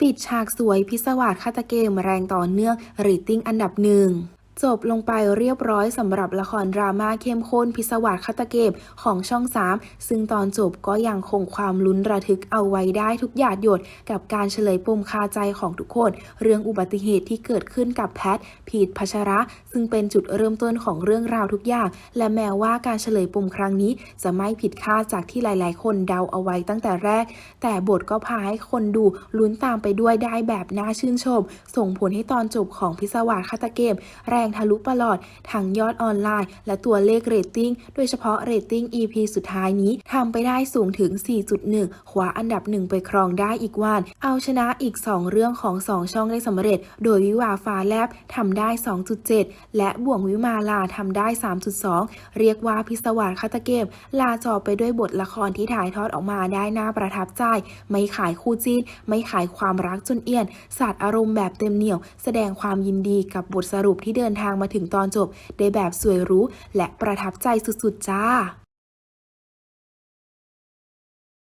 ปิดฉากสวยพิศวาสฆาตเกมแรงต่อเนื่องเรตติ้งอันดับหนึ่ง จบลงไปเรียบร้อยสำหรับละครดราม่าเข้มข้นพิศวาสฆาตเกมของช่อง 3 ซึ่งตอนจบก็ยังคงความลุ้นระทึกเอาไว้ได้ทุกหยาดหยด กับการเฉลยปมคาใจของทุกคน เรื่องอุบัติเหตุที่เกิดขึ้นกับแพทพีทพัชระ ซึ่งเป็นจุดเริ่มต้นของเรื่องราวทุกอย่าง และแม้ว่าการเฉลยปมครั้งนี้ จะไม่ผิดคาดจากที่หลาย ๆ คนเดาเอาไว้ตั้งแต่แรก แต่บทก็พาให้คนดูลุ้นตามไปด้วยได้แบบน่าชื่นชม ส่งผลให้ตอนจบของพิศวาสฆาตเกมแรงทะลุประหลอดทั้งยอดออนไลน์ และตัวเลขเรตติ้ง โดยเฉพาะเรตติ้ง EP สุดท้ายนี้ทำไปได้สูงถึง 4.1คว้าอันดับหนึ่งไปครองได้อีกวัน เอาชนะอีก 2 เรื่องของ 2 ช่องได้สำเร็จ โดยวิวาฟ้าแลบทำได้ 2.7 และบ่วงวิมาลาทำได้ 3.2 เรียกว่าพิศวาสฆาตเกม ลาจอไปด้วยบทละครที่ถ่ายทอดออกมาได้น่าประทับใจ ไม่ขายคู่จิ้นไม่ขายความรักจนเอียนสาดอารมณ์แบบเต็มเหนียว แสดงความยินดีกับบทสรุปที่เดินทางมาถึงตอนจบได้แบบสวยรู้และประทับใจสุดๆจ้า